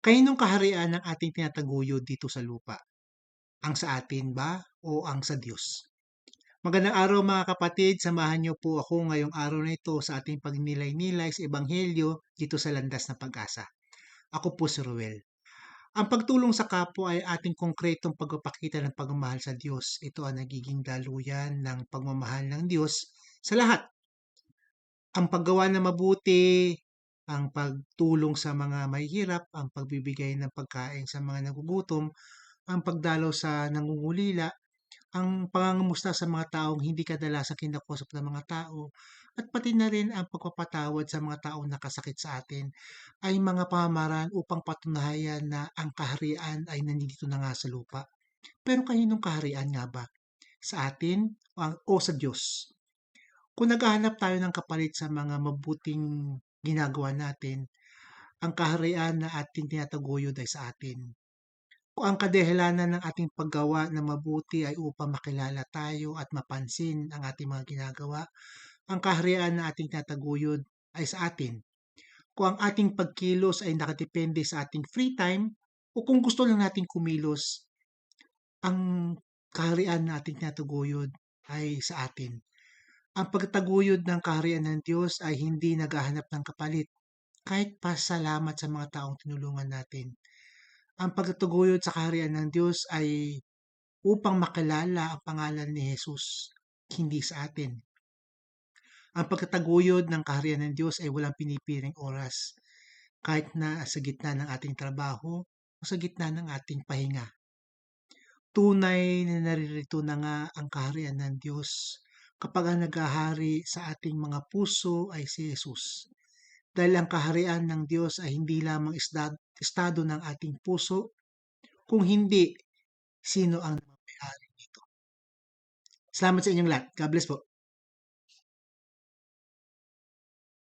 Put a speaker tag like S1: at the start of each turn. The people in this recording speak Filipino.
S1: Kaninong kaharian ang ating tinataguyod dito sa lupa? Ang sa atin ba o ang sa Diyos? Magandang araw mga kapatid, samahan niyo po ako ngayong araw na ito sa ating pagnilay-nilay sa Ebanghelyo dito sa Landas ng Pag-asa. Ako po si Ruel. Ang pagtulong sa kapwa ay ating konkretong pagpapakita ng pagmamahal sa Diyos. Ito ang nagiging daluyan ng pagmamahal ng Diyos sa lahat. Ang paggawa na mabuti, ang pagtulong sa mga mahihirap, ang pagbibigay ng pagkain sa mga nagugutom, ang pagdalaw sa nangungulila, ang pangangamusta sa mga taong hindi kadalasang kinakausap ng mga tao, at pati na rin ang pagpapatawad sa mga taong nakasakit sa atin ay mga pamamaraan upang patunayan na ang kaharian ay nandito na nga sa lupa. Pero kaninong kaharian nga ba? Sa atin o sa Diyos? Kung naghahanap tayo ng kapalit sa mga mabuting ginagawa natin, ang kaharian na ating tinataguyod ay sa atin. Kung ang kadahilanan ng ating paggawa na mabuti ay upang makilala tayo at mapansin ang ating mga ginagawa, ang kaharian na ating tinataguyod ay sa atin. Kung ang ating pagkilos ay nakadepende sa ating free time, o kung gusto lang nating kumilos, ang kaharian na ating tinataguyod ay sa atin. Ang pagtaguyod ng kaharian ng Diyos ay hindi naghahanap ng kapalit, kahit pasalamat sa mga taong tinulungan natin. Ang pagtaguyod sa kaharian ng Diyos ay upang makilala ang pangalan ni Jesus, hindi sa atin. Ang pagtataguyod ng kaharian ng Diyos ay walang pinipiling oras, kahit na sa gitna ng ating trabaho o sa gitna ng ating pahinga. Tunay na naririto na nga ang kaharian ng Diyos kapag ang naghahari sa ating mga puso ay si Jesus. Dahil ang kaharian ng Diyos ay hindi lamang estado ng ating puso, kung hindi, sino ang may-ari nito. Salamat sa inyong lahat. God bless po.